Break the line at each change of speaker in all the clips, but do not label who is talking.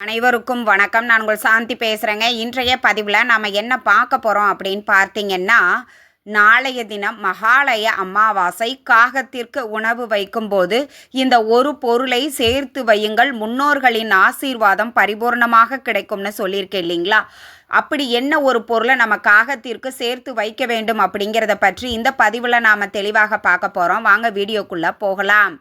அனைவருக்கும் வணக்கம். நான் உங்கள் சாந்தி பேசுகிறேங்க இன்றைய பதிவில் நாம் என்ன பார்க்க போகிறோம் அப்படின்னு பார்த்தீங்கன்னா நாளைய தினம் மகாலய அமாவாசை காகத்திற்கு உணவு வைக்கும்போது இந்த ஒரு பொருளை சேர்த்து வையுங்கள். முன்னோர்களின் ஆசீர்வாதம் பரிபூர்ணமாக கிடைக்கும்னு சொல்லியிருக்கேன் இல்லைங்களா? அப்படி என்ன ஒரு பொருளை நம்ம காகத்திற்கு சேர்த்து வைக்க வேண்டும் அப்படிங்கிறத பற்றி இந்த பதிவில் நாம் தெளிவாக பார்க்க போகிறோம் வாங்க வீடியோக்குள்ளே போகலாம்.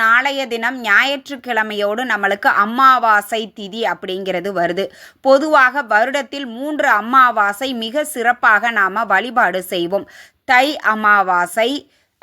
நாளைய தினம் ஞாயிற்றுக்கிழமையோடு நம்மளுக்கு அமாவாசை திதி அப்படிங்கிறது வருது. பொதுவாக வருடத்தில் மூன்று அம்மாவாசை மிக சிறப்பாக நாம் வழிபாடு செய்வோம். தை அமாவாசை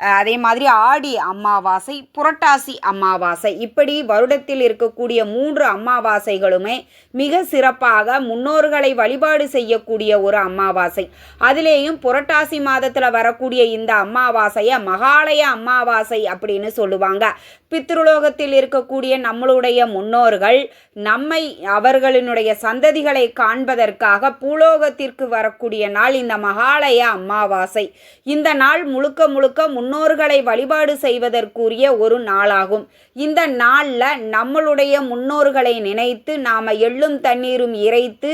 அதே மாதிரி ஆடி அமாவாசை புரட்டாசி அமாவாசை. இப்படி வருடத்தில் இருக்கக்கூடிய மூன்று அமாவாசைகளுமே மிக சிறப்பாக முன்னோர்களை வழிபாடு செய்யக்கூடிய ஒரு அமாவாசை. அதிலேயும் புரட்டாசி மாதத்தில் வரக்கூடிய இந்த அமாவாசையை மகாலய அமாவாசை அப்படின்னு சொல்லுவாங்க. பித்ருலோகத்தில் இருக்கக்கூடிய நம்மளுடைய முன்னோர்கள் நம்மை அவர்களினுடைய சந்ததிகளை காண்பதற்காக பூலோகத்திற்கு வரக்கூடிய நாள் இந்த மகாலய அமாவாசை. இந்த நாள் முழுக்க முழுக்க முன் முன்னோர்களை வழிபாடு செய்வதற்குரிய ஒரு நாளாகும். இந்த நாளில் நம்மளுடைய முன்னோர்களை நினைத்து நாம் எள்ளும் தண்ணீரும் இறைத்து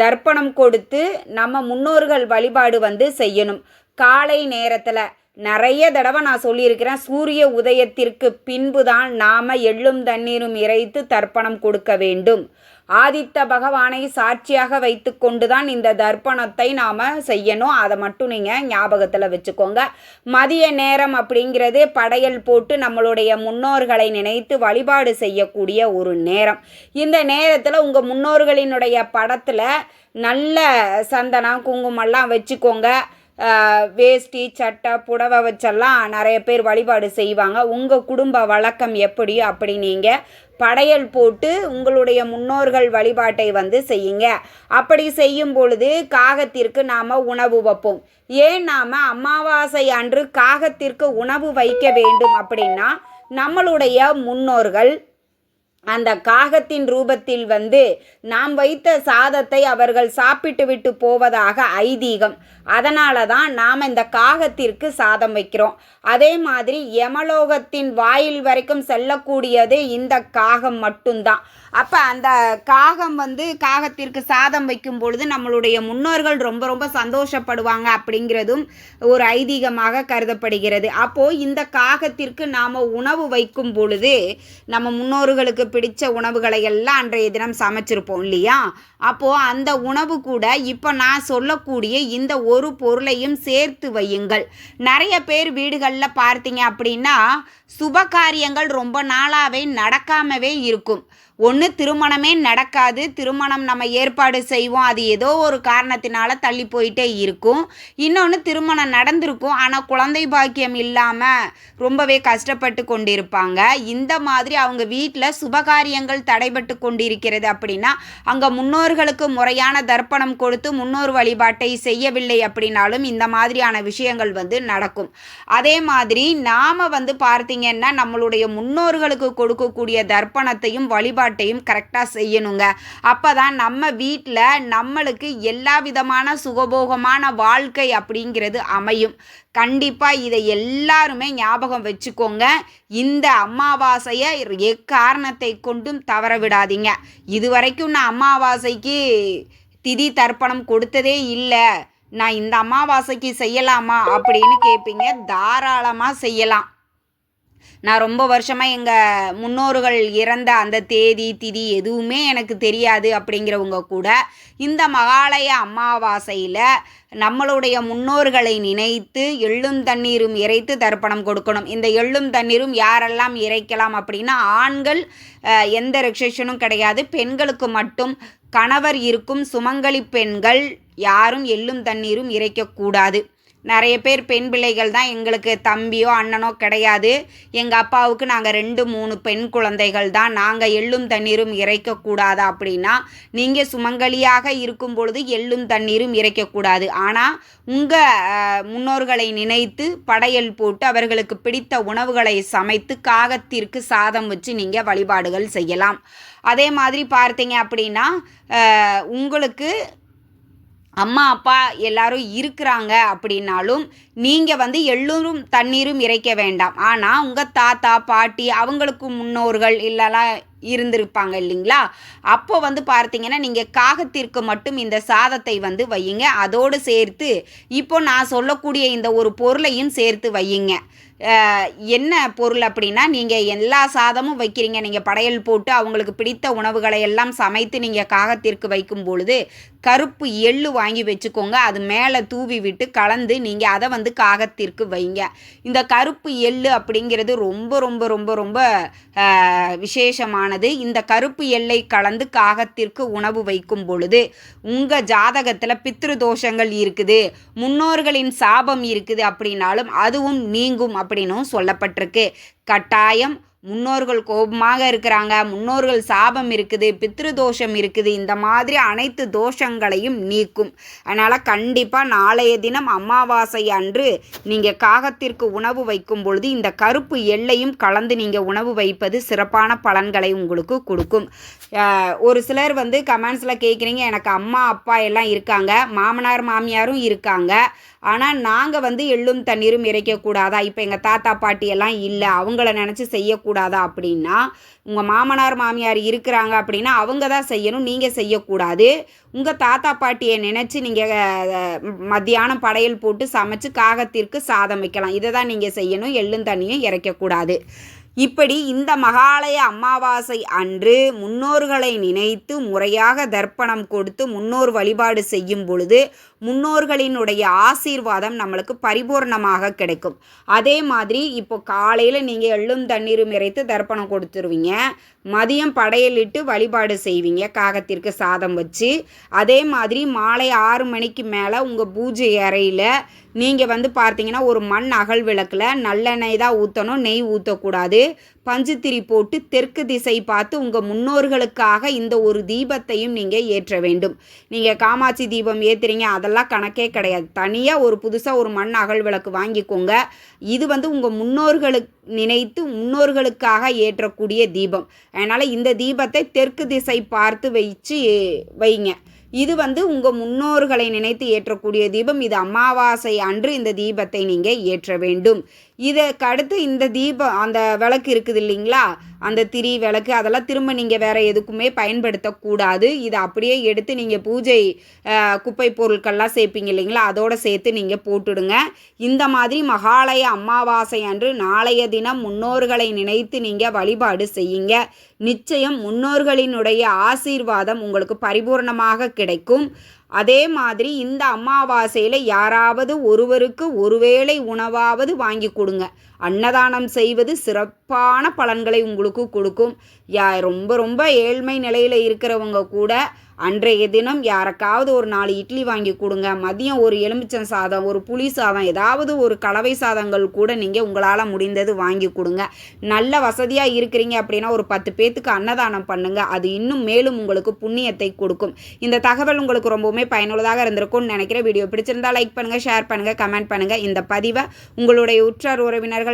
தர்ப்பணம் கொடுத்து நம்ம முன்னோர்கள் வழிபாடு வந்து செய்யணும். காலை நேரத்தில் நிறைய தடவை நான் சொல்லியிருக்கிறேன். சூரிய உதயத்திற்கு பின்பு தான் நாம் எள்ளும் தண்ணீரும் இறைத்து தர்ப்பணம் கொடுக்க வேண்டும். ஆதித்த பகவானை சாட்சியாக வைத்துக்கொண்டு தான் இந்த தர்ப்பணத்தை நாம் செய்யணும். அதை மட்டும் நீங்கள் ஞாபகத்தில் வச்சுக்கோங்க. மதிய நேரம் அப்படிங்கிறது படையல் போட்டு நம்மளுடைய முன்னோர்களை நினைத்து வழிபாடு செய்யக்கூடிய ஒரு நேரம். இந்த நேரத்தில் உங்கள் முன்னோர்களினுடைய படத்தில் நல்ல சந்தனம் குங்குமம்லாம் வச்சுக்கோங்க. வேஷ்டி சட்டை புடவை வச்செல்லாம் நிறைய பேர் வழிபாடு செய்வாங்க. உங்கள் குடும்ப வழக்கம் எப்படி அப்படி நீங்கள் படையல் போட்டு உங்களுடைய முன்னோர்கள் வழிபாட்டை வந்து செய்யுங்க. அப்படி செய்யும் பொழுது காகத்திற்கு நாம் உணவு வைப்போம். ஏன் நாம் அமாவாசை அன்று காகத்திற்கு உணவு வைக்க வேண்டும் அப்படின்னா நம்மளுடைய முன்னோர்கள் அந்த காகத்தின் ரூபத்தில் வந்து நாம் வைத்த சாதத்தை அவர்கள் சாப்பிட்டு விட்டு போவதாக ஐதீகம். அதனால தான் நாம் இந்த காகத்திற்கு சாதம் வைக்கிறோம். அதே மாதிரி யமலோகத்தின் வாயில் வரைக்கும் செல்லக்கூடியது இந்த காகம் மட்டும்தான். அப்போ அந்த காகம் வந்து காகத்திற்கு சாதம் வைக்கும் பொழுது நம்மளுடைய முன்னோர்கள் ரொம்ப ரொம்ப சந்தோஷப்படுவாங்க அப்படிங்கிறதும் ஒரு ஐதீகமாக கருதப்படுகிறது. அப்போது இந்த காகத்திற்கு நாம் உணவு வைக்கும் பொழுது நம்ம முன்னோர்களுக்கு பிடிச்ச உணவுகளை எல்லாம் அன்றைய தினம் சமைச்சிருப்போம் இல்லையா? அப்போது அந்த உணவு கூட இப்போ நான் சொல்லக்கூடிய இந்த ஒரு பொருளையும் சேர்த்து வையுங்கள். நிறைய பேர் வீடுகளில் பார்த்தீங்க அப்படின்னா சுப காரியங்கள் ரொம்ப நாளாகவே நடக்காமவே இருக்கும். ஒன்று திருமணமே நடக்காது திருமணம் நம்ம ஏற்பாடு செய்வோம். அது ஏதோ ஒரு காரணத்தினால தள்ளி போயிட்டே இருக்கும். இன்னொன்று திருமணம் நடந்திருக்கும். ஆனால் குழந்தை பாக்கியம் இல்லாமல் ரொம்பவே கஷ்டப்பட்டு கொண்டிருப்பாங்க. இந்த மாதிரி அவங்க வீட்டில் சுபகாரியங்கள் தடைபட்டு கொண்டிருக்கிறது அப்படின்னா அங்கே முன்னோர்களுக்கு முறையான தர்ப்பணம் கொடுத்து முன்னோர் வழிபாட்டை செய்யவில்லை அப்படின்னாலும் இந்த மாதிரியான விஷயங்கள் வந்து நடக்கும். அதே மாதிரி நாம் வந்து பார்த்தீங்கன்னா நம்மளுடைய முன்னோர்களுக்கு கொடுக்கக்கூடிய தர்ப்பணத்தையும் வழிபாடு வழிபாட்டையும் கரெக்டாக செய்யணுங்க. அப்போ தான் நம்ம வீட்டில் நம்மளுக்கு எல்லா விதமான சுகபோகமான வாழ்க்கை அப்படிங்கிறது அமையும். கண்டிப்பாக இதை எல்லாருமே ஞாபகம் வச்சுக்கோங்க. இந்த அமாவாசையை எக்காரணத்தை கொண்டும் தவற விடாதீங்க இது வரைக்கும் நான் அமாவாசைக்கு திதி தர்ப்பணம் கொடுத்ததே இல்லை. நான் இந்த அமாவாசைக்கு செய்யலாமா அப்படின்னு கேட்பீங்க தாராளமாக செய்யலாம். நான் ரொம்ப வருஷமாக எங்கள் முன்னோர்கள் இறந்த அந்த தேதி திதி எதுவுமே எனக்கு தெரியாது அப்படிங்கிறவங்க கூட இந்த மகாலய அமாவாசையில் நம்மளுடைய முன்னோர்களை நினைத்து எள்ளும் தண்ணீரும் இறைத்து தர்ப்பணம் கொடுக்கணும். இந்த எள்ளும் தண்ணீரும் யாரெல்லாம் இறைக்கலாம் அப்படின்னா ஆண்கள் எந்த ரெஸ்ட்ரிக்ஷனும் கிடையாது. பெண்களுக்கு மட்டும் கணவர் இருக்கும் சுமங்கலி பெண்கள் யாரும் எள்ளும் தண்ணீரும் இறைக்கக்கூடாது. நிறைய பேர் பெண் பிள்ளைகள் தான் எங்களுக்கு தம்பியோ அண்ணனோ கிடையாது. எங்கள் அப்பாவுக்கு நாங்கள் ரெண்டு மூணு பெண் குழந்தைகள் தான். நாங்கள் எள்ளும் தண்ணீரும் இறைக்கக்கூடாது அப்படின்னா நீங்கள் சுமங்கலியாக இருக்கும் பொழுது எள்ளும் தண்ணீரும் இறைக்கக்கூடாது. ஆனால் உங்கள் முன்னோர்களை நினைத்து படையல் போட்டு அவர்களுக்கு பிடித்த உணவுகளை சமைத்து காகத்திற்கு சாதம் வச்சு நீங்கள் வழிபாடுகள் செய்யலாம். அதே மாதிரி பார்த்தீங்க அப்படின்னா உங்களுக்கு அம்மா அப்பா எல்லாரும் இருக்கிறாங்க அப்படின்னாலும் நீங்கள் வந்து எல்லோரும் தண்ணீரும் இறைக்க வேண்டாம். ஆனால் உங்கள் தாத்தா பாட்டி அவங்களுக்கு முன்னோர்கள் இல்லைலாம் இருந்திருப்பாங்க இல்லைங்களா? அப்போ வந்து பார்த்தீங்கன்னா நீங்கள் காகத்திற்கு மட்டும் இந்த சாதத்தை வந்து வையுங்க. அதோடு சேர்த்து இப்போ நான் சொல்லக்கூடிய இந்த ஒரு பொருளையும் சேர்த்து வையுங்க. என்ன பொருள் அப்படின்னா நீங்கள் எல்லா சாதமும் வைக்கிறீங்க. நீங்கள் படையல் போட்டு அவங்களுக்கு பிடித்த உணவுகளை எல்லாம் சமைத்து நீங்கள் காகத்திற்கு வைக்கும் பொழுது கருப்பு எள்ளு வாங்கி வச்சுக்கோங்க. அது மேலே தூவி விட்டு கலந்து நீங்கள் அதை வந்து காகத்திற்கு வைங்க. இந்த கருப்பு எள்ளு அப்படிங்கிறது ரொம்ப ரொம்ப ரொம்ப ரொம்ப விசேஷமானது. இந்த கருப்பு எல்லை கலந்து காகத்திற்கு உணவு வைக்கும் பொழுது உங்கள் ஜாதகத்தில் பித்ரு தோஷங்கள் இருக்குது முன்னோர்களின் சாபம் இருக்குது அப்படின்னாலும் அதுவும் நீங்கும். அப்படின்னும் சொல்லப்பட்டிருக்கு. கட்டாயம் முன்னோர்கள் கோபமாக இருக்கிறாங்க முன்னோர்கள் சாபம் இருக்குது பித்ரு தோஷம் இருக்குது இந்த மாதிரி அனைத்து தோஷங்களையும் நீக்கும். அதனால் கண்டிப்பாக நாளைய தினம் அமாவாசை அன்று நீங்கள் காகத்திற்கு உணவு வைக்கும் பொழுது இந்த கருப்பு எல்லையும் கலந்து நீங்கள் உணவு வைப்பது சிறப்பான பலன்களை உங்களுக்கு கொடுக்கும். ஒரு சிலர் வந்து கமெண்ட்ஸில் கேட்குறீங்க எனக்கு அம்மா அப்பா எல்லாம் இருக்காங்க மாமனார் மாமியாரும் இருக்காங்க. ஆனால் நாங்கள் வந்து எள்ளும் தண்ணீரும் இறைக்கக்கூடாதா? இப்போ எங்கள் தாத்தா பாட்டி எல்லாம் இல்லை அவங்கள நினச்சி செய்யக்கூடாது? அப்படின்னா உங்கள் மாமனார் மாமியார் இருக்கிறாங்க அப்படின்னா அவங்க தான் செய்யணும் நீங்கள் செய்யக்கூடாது. உங்கள் தாத்தா பாட்டியை நினச்சி நீங்கள் மத்தியானம் படையல் போட்டு சமைச்சு காகத்திற்கு சாதம் வைக்கலாம். இதை தான் நீங்கள் செய்யணும். எள்ளும் தண்ணியும் இறைக்கக்கூடாது. இப்படி இந்த மகாலய அமாவாசை அன்று முன்னோர்களை நினைத்து முறையாக தர்ப்பணம் கொடுத்து முன்னோர் வழிபாடு செய்யும் பொழுது முன்னோர்களினுடைய ஆசீர்வாதம் நம்மளுக்கு பரிபூர்ணமாக கிடைக்கும். அதே மாதிரி இப்போ காலையில் நீங்கள் எள்ளும் தண்ணீரும் இறைத்து தர்ப்பணம் கொடுத்துருவீங்க. மதியம் படையலிட்டு வழிபாடு செய்வீங்க. காகத்திற்கு சாதம் வச்சு. அதே மாதிரி மாலை ஆறு மணிக்கு மேலே உங்கள் பூஜை அறையில் நீங்கள் வந்து பார்த்தீங்கன்னா ஒரு மண் அகல் விளக்கில் நல்லெண்ணெய் தான் ஊற்றணும் நெய் ஊற்றக்கூடாது பஞ்சுத்திரி போட்டு தெற்கு திசை பார்த்து உங்கள் முன்னோர்களுக்காக இந்த ஒரு தீபத்தையும் நீங்கள் ஏற்ற வேண்டும். நீங்கள் காமாட்சி தீபம் ஏற்றுறீங்க அதெல்லாம் கணக்கே கிடையாது. தனியாக ஒரு புதுசாக ஒரு மண் அகல் விளக்கு வாங்கிக்கோங்க. இது வந்து உங்கள் முன்னோர்களுக்கு நினைத்து முன்னோர்களுக்காக ஏற்றக்கூடிய தீபம். அதனால் இந்த தீபத்தை தெற்கு திசை பார்த்து வச்சு வைங்க. இது வந்து உங்கள் முன்னோர்களை நினைத்து ஏற்றக்கூடிய தீபம். இது அமாவாசை அன்று இந்த தீபத்தை நீங்கள் ஏற்ற வேண்டும். இதற்கு அடுத்து இந்த தீபம் அந்த விளக்கு இருக்குது இல்லைங்களா? அந்த திரி விளக்கு அதெல்லாம் திரும்ப நீங்கள் வேறு எதுக்குமே பயன்படுத்தக்கூடாது. இதை அப்படியே எடுத்து நீங்கள் பூஜை குப்பை பொருட்கள்லாம் சேர்ப்பீங்க இல்லைங்களா? அதோடு சேர்த்து நீங்கள் போட்டுடுங்க. இந்த மாதிரி மகாலய அமாவாசை அன்று நாளைய தினம் முன்னோர்களை நினைத்து நீங்கள் வழிபாடு செய்யுங்க. நிச்சயம் முன்னோர்களினுடைய ஆசீர்வாதம் உங்களுக்கு பரிபூர்ணமாக கிடைக்கும். அதே மாதிரி இந்த அமாவாசையில் யாராவது ஒருவருக்கு ஒருவேளை உணவாவது வாங்கி கொடுங்க. அன்னதானம் செய்வது சிறப்பான பலன்களை உங்களுக்கு கொடுக்கும். யா ரொம்ப ரொம்ப ஏழ்மை நிலையில் இருக்கிறவங்க கூட அன்றைய தினம் யாருக்காவது ஒரு நாலு இட்லி வாங்கி கொடுங்க. மதியம் ஒரு எலுமிச்சம் சாதம் ஒரு புளி சாதம் ஏதாவது ஒரு கலவை சாதங்கள் கூட நீங்கள் உங்களால் முடிந்தது வாங்கி கொடுங்க. நல்ல வசதியாக இருக்கிறீங்க அப்படின்னா ஒரு பத்து பேத்துக்கு அன்னதானம் பண்ணுங்க. அது இன்னும் மேலும் உங்களுக்கு புண்ணியத்தை கொடுக்கும். இந்த தகவல் உங்களுக்கு ரொம்பவுமே பயனுள்ளதாக இருந்திருக்கும்னு நினைக்கிற வீடியோ பிடிச்சிருந்தா லைக் பண்ணுங்கள் ஷேர் பண்ணுங்கள் கமெண்ட் பண்ணுங்கள் இந்த பதிவை உங்களுடைய உற்றார் உறவினர்கள்